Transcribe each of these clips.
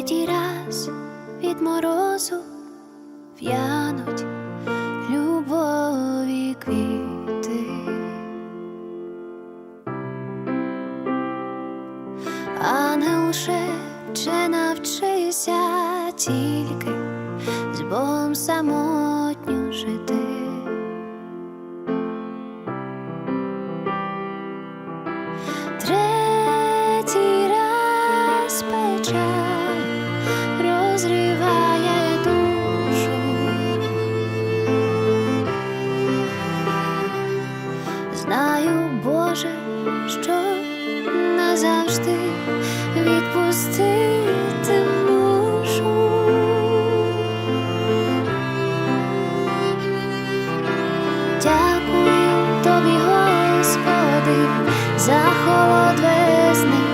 третій раз від морозу в'януть любові квіти, ангел шепче навчися ті. Знаю, Боже, що назавжди відпустити мушу. Дякую тобі, Господи, за холод весни.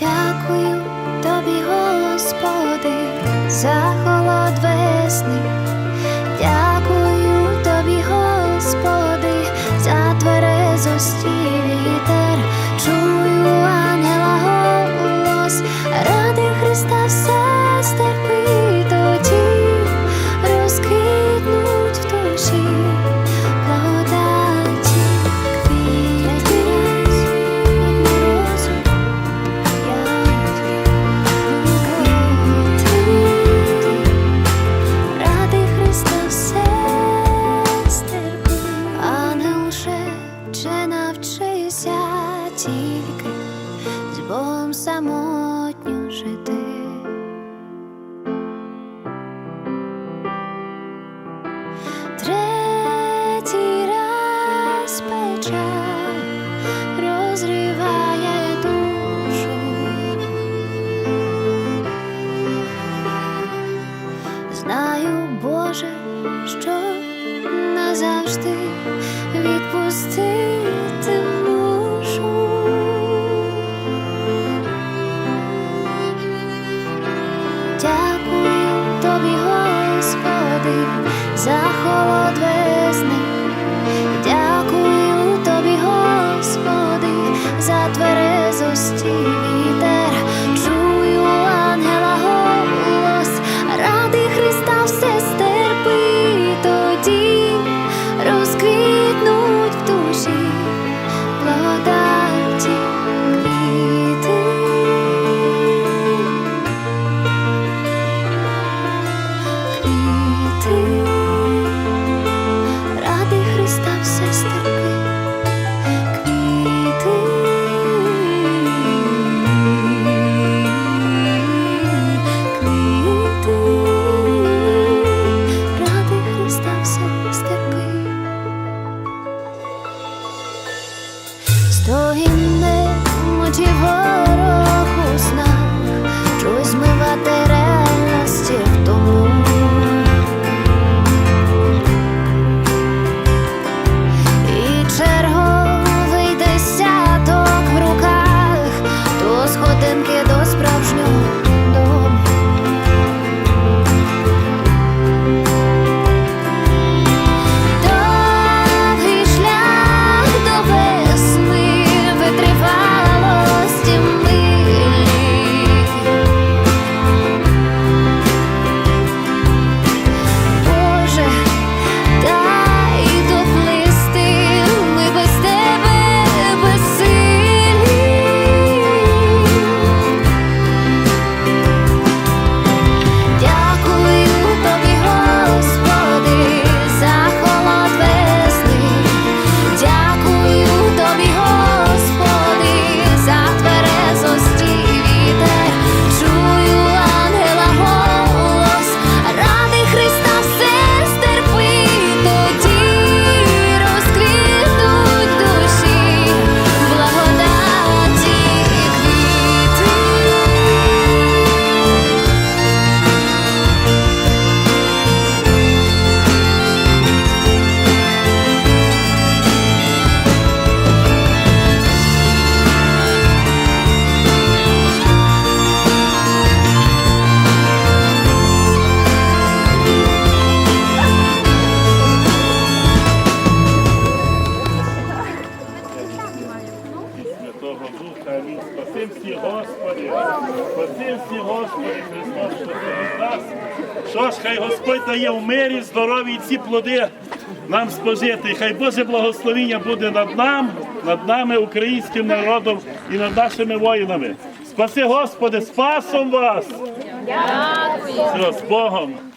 Дякую тобі, Господи, за. роки з Богом самотньо жити. 他和我对 дає в мирі, здоров'я і ці плоди нам спожити. Хай Боже благословіння буде над нами, над нами, українським народом і над нашими воїнами. Спаси Господи, спасом вас! Дякую! Все, з Богом!